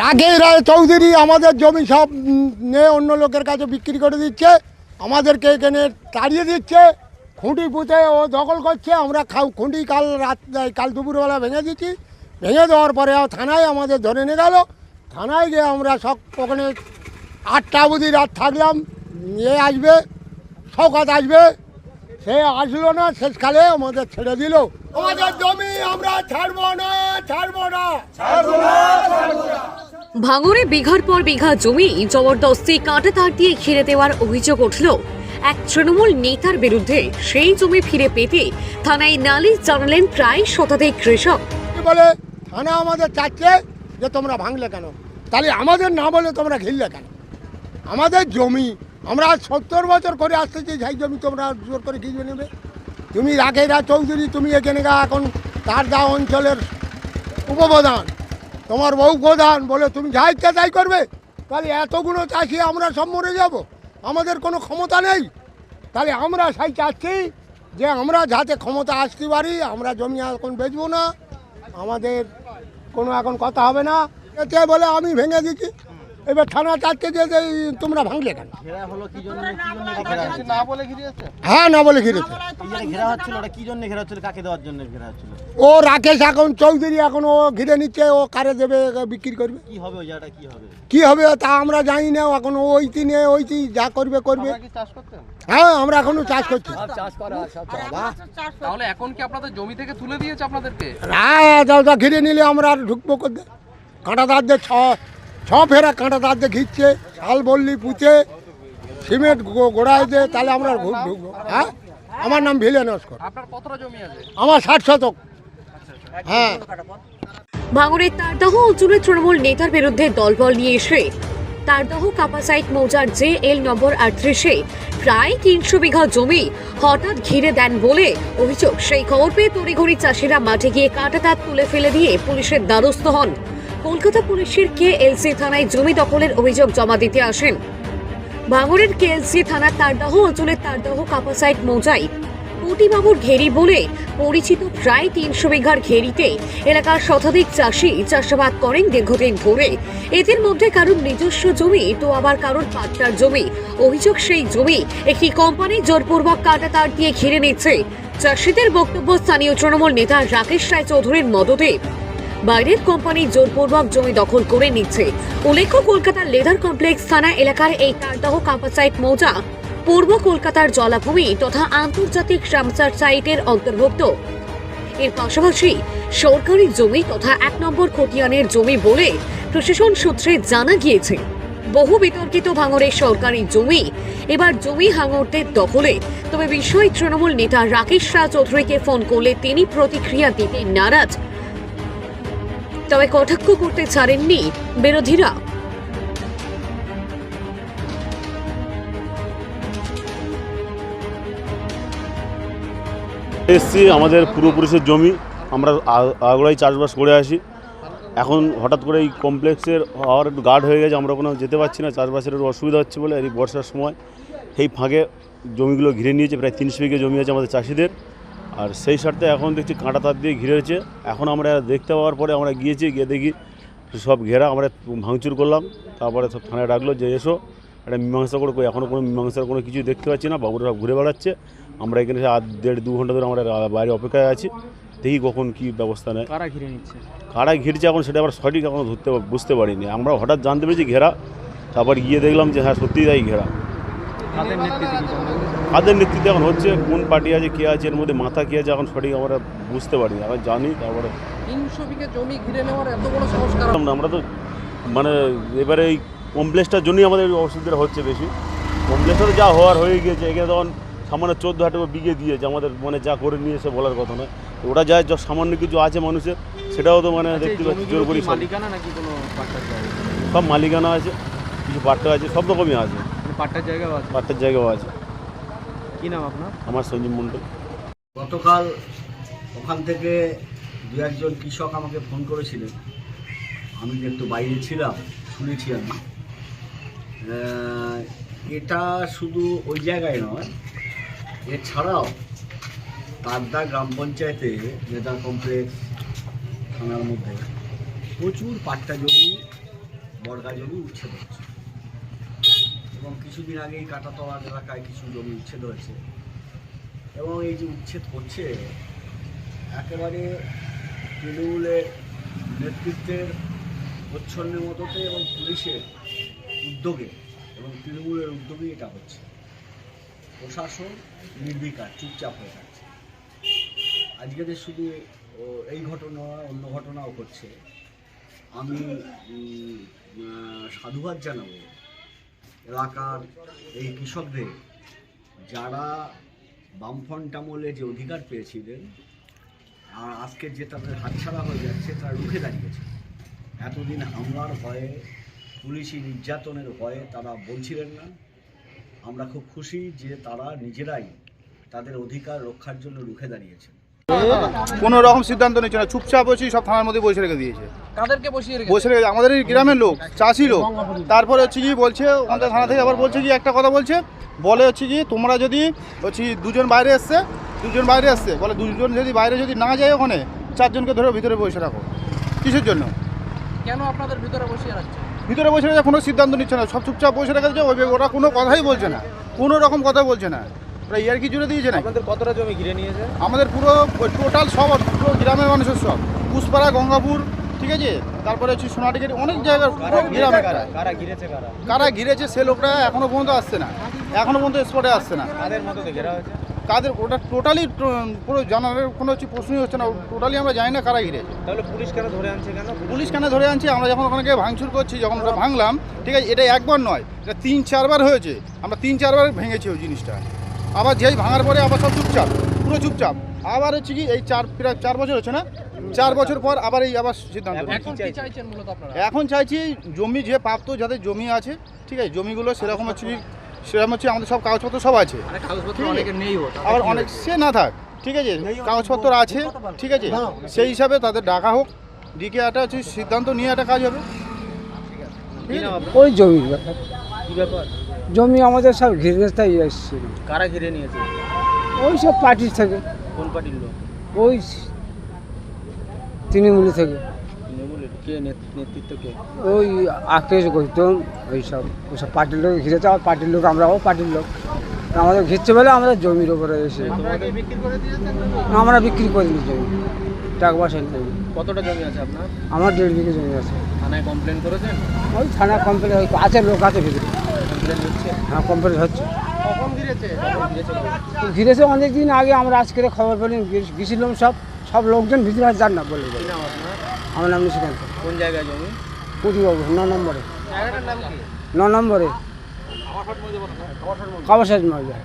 রাগে রায় চৌধুরী আমাদের জমি সব নিয়ে অন্য লোকের কাছে বিক্রি করে দিচ্ছে। আমাদেরকে এখানে তাড়িয়ে দিচ্ছে। খুঁটি পুঁতে ও দখল করছে। আমরা খাও খুঁটি কাল রাত কাল দুপুরবেলা ভেঙে দিচ্ছি ভেঙে দেওয়ার পরে থানায় আমাদের ধরে নিয়ে গেল। থানায় গিয়ে আমরা সব ওখানে আটটা অবধি রাত থাকলাম। নিয়ে আসবে, শওকাত আসবে। সে আসলো না, শেষকালে আমাদের ছেড়ে দিল। আমাদের জমি আমরা ছাড়বো না ছাড়বো না। ভাঙরে বিঘার পর বিঘা জমি, জবরদস্তি কাঁটা তার দিয়ে ঘিরে দেওয়ার অভিযোগ উঠল। এক তৃণমূল নেতার বিরুদ্ধে সেই জমি ফিরে পেতে থানায় নালিশ জানালেন প্রায় শতাধিক কৃষক। বলে, থানা আমাদের চাচ্ছে যে তোমরা ভাঙলে কেন? তাহলে আমাদের না বলে তোমরা ঘিরলে কেন? আমাদের জমি, আমরা আজ সত্তর বছর করে আসতেছি, সেই জমি তোমরা জোর করে ঘিরবে নেবে। তুমি রাখেরা চৌধুরী, তুমি এখানে এখন তার দা অঞ্চলের উপপ্রধান। তোমার বউ প্রধান বলে, তুমি যা ইচ্ছা তাই করবে? তাহলে এতগুলো চাষি আমরা সব মরে যাব। আমাদের কোনো ক্ষমতা নেই। তাহলে আমরা সেই চাচ্ছি যে আমরা যাতে ক্ষমতা আসতে পারি, আমরা জমি এখন বেচবো না। আমাদের কোনো এখন কথা হবে না। এতে বলে আমি ভেঙে দিচ্ছি। এবার থানা চাচ্ছে যে তোমরা ভাঙলে কেন? হ্যাঁ না বলে ঘিরেছে এই যে ঘেরা হচ্ছিল ওটা কি জন্য ঘেরা হচ্ছিল? কাকে দেওয়ার জন্য ঘেরা হচ্ছিল? ও রাকেশ এখন চৌধুরী এখন ও ঘিরে নিচ্ছে ও কারে দেবে বিক্রি করবে? কি হবে ওই জায়গাটা? কি হবে? কি হবে তা আমরা জানি না এখন ওইটি নিয়ে ওইটি যা করবে করবে। হ্যাঁ আমরা এখনও চাষ করছি। তাহলে এখন কি আপনাদের জমি থেকে তুলে দিয়েছে আপনাদেরকে? হ্যাঁ ঘিরে নিলে আমরা আর ঢুকবো করতে কাঁটা দাঁত ছ ছ ফেরা কাঁটা দাঁত দিয়ে ঘিরছে শাল বললি পুঁতে সিমেন্ট গোড়ায় দিয়ে তাহলে আমরা ঢুকবো হ্যাঁ? আমার নাম ভিলে নস্কর। আমার ষাট শতক। হ্যাঁ। ভাঙরের তারদহ অঞ্চলের তৃণমূল নেতার বিরুদ্ধে দলবল নিয়ে এসে। তারদহ কাপাসাইট মৌজার জে এল নম্বর আটত্রিশে প্রায় তিনশো বিঘা জমি হঠাৎ ঘিরে দেন বলে অভিযোগ। সেই খবর পেয়ে তড়িঘড়ি চাষিরা মাঠে গিয়ে কাঁটা তার তুলে ফেলে দিয়ে পুলিশের দ্বারস্থ হন। কলকাতা পুলিশের কে এলসি থানায় জমি দখলের অভিযোগ জমা দিতে আসেন। ভাঙড়ের কেএলসি থানার তারদাহ অঞ্চলের তারদাহ কাপাসাইট মৌজাই। কোটিবাবুর ঘেরি বলে পরিচিত প্রায় তিনশো বিঘার ঘেরিতে এলাকার শতাধিক চাষি চাষাবাদ করেন দীর্ঘদিন ধরে। এদের মধ্যে কারোর নিজস্ব জমি, তো আবার কারোর পাট্টার জমি। অভিযোগ সেই জমি একটি কোম্পানি জোরপূর্বক কাটা তার দিয়ে ঘিরে নিচ্ছে। চাষিদের বক্তব্য স্থানীয় তৃণমূল নেতা রাকেশ রায় চৌধুরীর মদতে। বাইরের কোম্পানি জোরপূর্বক জমি দখল করে নিচ্ছে। উল্লেখ্য, কলকাতার লেদার কমপ্লেক্স থানা এলাকার এই তারদাহ কাম্পাসাইট মৌজা পূর্ব কলকাতার জলাভূমি তথা আন্তর্জাতিক রামসার সাইটের অন্তর্ভুক্ত। এর পাশাপাশি সরকারি জমি তথা এক নম্বর খতিয়ানের জমি বলে প্রশাসন সূত্রে জানা গিয়েছে। বহু বিতর্কিত ভাঙরের সরকারি জমি, এবার জমি হাঙরদের দখলে। তবে বিষয় তৃণমূল নেতা রাকেশ রায় চৌধুরীকে ফোন করলে তিনি প্রতিক্রিয়া দিতে নারাজ। তবে কটাক্ষ করতে ছাড়েননি বিরোধীরা। এসছি, আমাদের পূর্বপুরুষের জমি, আমরা আগুড়াই চাষবাস করে আসি। এখন হঠাৎ করে এই কমপ্লেক্সের হওয়ার একটু গার্ড হয়ে গেছে, আমরা কোনো যেতে পারছি না, চাষবাসের একটু অসুবিধা হচ্ছে বলে এই বর্ষার সময় এই ফাঁকে জমিগুলো ঘিরে নিয়েছে, প্রায় তিনশো বিঘে জমি আছে আমাদের চাষিদের। আর সেই স্বার্থে এখন দেখছি কাঁটা তার দিয়ে ঘিরেছে এখন আমরা দেখতে পাওয়ার পরে আমরা গিয়েছি গিয়ে দেখি সব ঘেরা আমরা ভাঙচুর করলাম। তারপরে সব থানায় ডাকলো যে এসো। একটা মীমাংসা করে কই এখনও কোনো মীমাংসার কোনো কিছু দেখতে পাচ্ছি না বাবুরা সব ঘুরে বেড়াচ্ছে। আমরা এখানে আধ দেড় দু ঘণ্টা ধরে আমরা বাইরে অপেক্ষায় আছি। দেখি কখন কি ব্যবস্থা নেয়। কারা ঘিরে নিচ্ছে? কারা ঘিরছে এখন সেটা আবার সঠিক এখন ধরতে বুঝতে পারিনি। আমরা হঠাৎ জানতে পেরেছি ঘেরা। তারপর গিয়ে দেখলাম যে হ্যাঁ সত্যিই তাই ঘেরা তাদের নেতৃত্বে কি জানেন? কাদের নেতৃত্বে এখন হচ্ছে কোন পার্টি আছে কে আছে এর মধ্যে মাথা কে আছে এখন সঠিক আমরা বুঝতে পারি আমরা জানি তারপরে আমরা তো মানে এবারে এই কমপ্লেক্সটার জন্যই আমাদের এই অসুবিধাটা হচ্ছে বেশি। কমপ্লেক্সটা তো যা হওয়ার হয়ে গিয়েছে এখানে তখন সামান্য চোদ্দ হাজার টাকা বিঘে দিয়েছে আমাদের মানে যা করে নিয়েছে বলার কথা নয়। ওটা যা যা সামান্য কিছু আছে মানুষের সেটাও তো মানে দেখতে পাচ্ছি জোর করি সব- মালিকানা আছে কিছু পাট্টা আছে সব রকমই আছে। পাট্টার জায়গাও আছে? পাট্টার জায়গাও আছে। কি নাম আপনার? আমার সঞ্জীব মণ্ডল। গতকাল ওখান থেকে দু একজন কৃষক আমাকে ফোন করেছিলেন। আমি যে একটু বাইরে ছিলাম শুনেছি আমি এটা শুধু ওই জায়গায় নয় এছাড়াও তারদা গ্রাম পঞ্চায়েতে নেতার কমপ্লেক্স থানার মধ্যে প্রচুর পাট্টা জমি বর্গা জমি উচ্ছেদ হচ্ছে। এবং কিছুদিন আগেই কাটাতলা এলাকায় কিছু জমি উচ্ছেদ হয়েছে। এবং এই যে উচ্ছেদ করছে একেবারে তৃণমূলের নেতৃত্বের প্রচ্ছন্ন মতোতে এবং পুলিশের উদ্যোগে এবং তৃণমূলের উদ্যোগে এটা হচ্ছে। প্রশাসন নির্বিকার, চুপচাপ হয়ে থাকছে। আজকে যে শুধু এই ঘটনা, অন্য ঘটনাও ঘটছে আমি সাধুবাদ জানাব। এলাকার এই কৃষকদের যারা বামফ্রন্ট আমলে যে অধিকার পেয়েছিলেন, আর আজকে যে তাদের হাতছাড়া হয়ে যাচ্ছে, তারা রুখে দাঁড়িয়েছে। এতদিন হামলার ভয়ে, পুলিশি নির্যাতনের ভয়ে তারা বলছিলেন না। আমরা খুব খুশি যে তারা নিজেরাই তাদের অধিকার রক্ষার জন্য রুখে দাঁড়িয়েছে কোনো রকম সিদ্ধান্ত নিচ্ছে না। চুপচাপ বসে সব থানার মধ্যে বসে রেখে দিয়েছে। কাদেরকে বসিয়ে রেখেছে? বসে রেখে আমাদের এই গ্রামের লোক চাষি লোক। তারপরে হচ্ছে কি বলছে আমাদের থানা থেকে আবার বলছে কি একটা কথা বলছে বলে হচ্ছে কি তোমরা যদি হচ্ছে দুজন বাইরে এসছে দুজন বাইরে এসছে বলে দুজন যদি বাইরে যদি না যায় ওখানে চারজনকে ধরে ভিতরে বসে রাখো। কিসের জন্য? কেন আপনাদের ভিতরে বসিয়ে রাখছে? ভিতরে বসে রেখে কোনো সিদ্ধান্ত নিচ্ছে না। সব চুপচাপ বসে রেখেছে ওই ওরা কোনো কথাই বলছে না। কোনো রকম কথা বলছে না। ওরা ইয়ার কি জুড়ে দিয়েছে না আপনাদের কতটা জমি ঘিরে নিয়েছে? আমাদের পুরো টোটাল সব পুরো গ্রামের মানুষের সব। পুষ্পাড়া গঙ্গাপুর ঠিক আছে? তারপরে হচ্ছে সোনাটিকের অনেক জায়গার গ্রামে কারা ঘিরেছে কারা? কারা ঘিরেছে সে লোকরা এখনও পর্যন্ত আসছে না। এখনও পর্যন্ত স্পটে আসছে না। কাদের মতো ঘেরা হয়েছে? কাদের ওটা টোটালি পুরো জানার কোনো হচ্ছে প্রশ্নই হচ্ছে না। টোটালি আমরা জানি না কারা ঘিরেছে। তাহলে পুলিশ কেন ধরে আনছে কেন? পুলিশ কেন ধরে আনছি? আমরা যখন ওখানে ভাঙচুর করছি যখন ওটা ভাঙলাম ঠিক আছে? এটা একবার নয় এটা তিন চারবার হয়েছে। আমরা তিন চারবার ভেঙেছি ওই জিনিসটা। আবার যেই ভাঙার পরে আবার সব চুপচাপ পুরো চুপচাপ। আবার হচ্ছে কি এই চার প্রায় চার বছর হচ্ছে না? চার বছর পর আবার এই আবার সিদ্ধান্ত। এখন কি চাইছেন মূলত আপনারা? এখন চাইছি জমি যে প্রাপ্ত যাদের জমি আছে ঠিক আছে জমিগুলো সেরকম হচ্ছে কি সেরকম হচ্ছে আমাদের সব কাগজপত্র সব আছে। মানে আবার অনেক সে না থাক ঠিক আছে কাগজপত্র আছে ঠিক আছে সেই হিসাবে তাদের ডাকা হোক ডিকে একটা হচ্ছে সিদ্ধান্ত নিয়ে একটা কাজ হবে? ওই কি ব্যাপার? জমি আমাদের সব ঘিরে তাই এসেছিল কারা ঘিরে নিয়েছে? ওই সব পার্টির থেকে। কোন পার্টির লোক? ওই তৃণমূল থেকে। কে? নেতৃত্ব কে? ওই আকেশ গৌতম ওই সব ওই সব পার্টির লোক ঘিরেছে। আর পার্টির লোক আমরাও পার্টির লোক। আমাদের ঘিরছে বলে আমাদের জমির ওপরে এসে। আমরা বিক্রি করিনি জমি। টাকা পয়সা নেই। কতটা জমি আছে আপনার? আমার দেড় বিঘে জমি আছে। থানায় কমপ্লেন করেছেন? ওই থানা কোম্পানি আছে লোক আছে ভিতরে। কমপ্লেন হ্যাঁ কমপ্লেন হচ্ছে। কখন ঘিরেছে? অনেক দিন আগে আমরা আজকে খবর পেলাম গেছিলাম সব সব লোকজন ভিতরে আর যান না বলে আমার নাম নিশিকান্ত। কোন জায়গায় জমি? পুঁটিবাবু ন নম্বরে। জায়গাটার নাম কি? ন নম্বরে। কাবাসাজ মজা